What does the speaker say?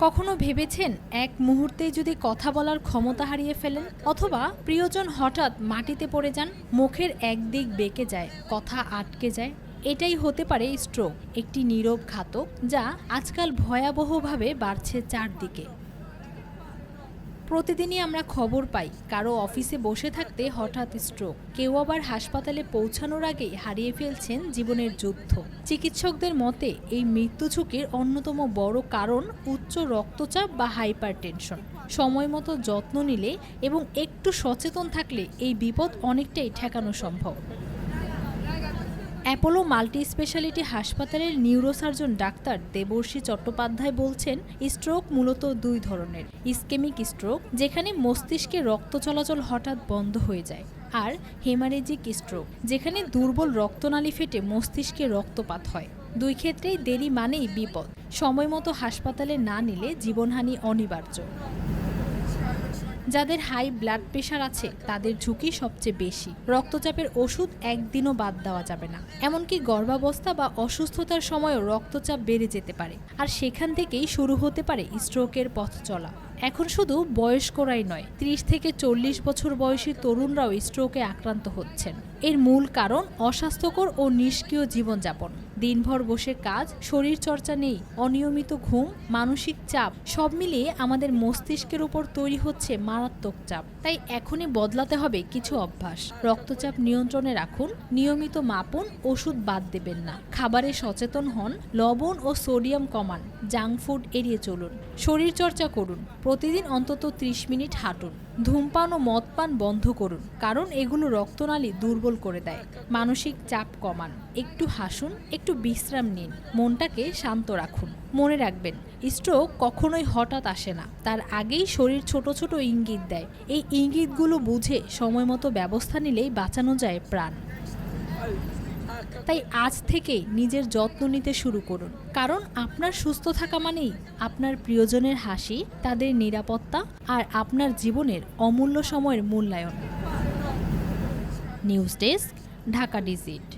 কখনো ভেবেছেন এক মুহূর্তে যদি কথা বলার ক্ষমতা হারিয়ে ফেলেন? অথবা প্রিয়জন হঠাৎ মাটিতে পড়ে যান, মুখের একদিক বেঁকে যায়, কথা আটকে যায়? এটাই হতে পারে স্ট্রোক একটি নীরব ঘাতক যা আজকাল ভয়াবহভাবে বাড়ছে চারদিকে। প্রতিদিনই আমরা খবর পাই। কারও অফিসে বসে থাকতে হঠাৎ স্ট্রোক কেউ আবার হাসপাতালে পৌঁছানোর আগেই হারিয়ে ফেলছেন জীবনের যুদ্ধ। চিকিৎসকদের মতে, এই মৃত্যু ঝুঁকির অন্যতম বড় কারণ উচ্চ রক্তচাপ বা হাইপারটেনশন। সময় মতো যত্ন নিলে এবং একটু সচেতন থাকলে এই বিপদ অনেকটাই ঠেকানো সম্ভব। অ্যাপোলো মাল্টি স্পেশালিটি হাসপাতালের নিউরোসার্জন ডাক্তার দেবর্ষী চট্টোপাধ্যায় বলছেন, স্ট্রোক মূলত দুই ধরনের, ইসকেমিক স্ট্রোক, যেখানে মস্তিষ্কে রক্ত চলাচল হঠাৎ বন্ধ হয়ে যায়, আর হেমারেজিক স্ট্রোক, যেখানে দুর্বল রক্তনালী ফেটে মস্তিষ্কে রক্তপাত হয়। দুই ক্ষেত্রেই দেরি মানেই বিপদ। সময় মতো হাসপাতালে না নিলে জীবনহানি অনিবার্য। যাদের হাই ব্লাড প্রেশার আছে, তাদের ঝুঁকি সবচেয়ে বেশি। রক্তচাপের ওষুধ একদিনও বাদ দেওয়া যাবে না। এমনকি গর্ভাবস্থা বা অসুস্থতার সময়ও রক্তচাপ বেড়ে যেতে পারে। আর সেখান থেকেই শুরু হতে পারে স্ট্রোকের পথ চলা। এখন শুধু বয়স্করাই নয়, ত্রিশ থেকে চল্লিশ বছর বয়সী তরুণরাও স্ট্রোকে আক্রান্ত হচ্ছেন। এর মূল কারণ অস্বাস্থ্যকর ও নিষ্ক্রিয় জীবনযাপন। দিনভর বসে কাজ শরীর চর্চা নেই, অনিয়মিত ঘুম, মানসিক চাপ, সব মিলিয়ে আমাদের মস্তিষ্কের উপর তৈরি হচ্ছে মারাত্মক চাপ। তাই এখনই বদলাতে হবে কিছু অভ্যাস। রক্তচাপ নিয়ন্ত্রণে রাখুন, নিয়মিত মাপুন, ওষুধ বাদ দেবেন না। খাবারে সচেতন হন, লবণ ও সোডিয়াম কমান, জাঙ্ক ফুড এড়িয়ে চলুন। শরীর চর্চা করুন, প্রতিদিন অন্তত 30 মিনিট হাঁটুন। ধূমপান ও মদপান বন্ধ করুন, কারণ এগুলো রক্তনালী দুর্বল করে দেয়। মানসিক চাপ কমান, একটু হাসুন, একটু বিশ্রাম নিন, মনটাকে শান্ত রাখুন। মনে রাখবেন স্ট্রোক কখনোই হঠাৎ আসে না, তার আগেই শরীর ছোট ছোট ইঙ্গিত দেয়। এই ইঙ্গিতগুলো বুঝে সময় মতো ব্যবস্থা নিলেই বাঁচানো যায় প্রাণ। তাই আজ থেকে নিজের যত্ন নিতে শুরু করুন। কারণ আপনার সুস্থ থাকা মানেই আপনার প্রিয়জনের হাসি, তাদের নিরাপত্তা আর আপনার জীবনের অমূল্য সময়ের মূল্যায়ন। News desk, Dhaka digit.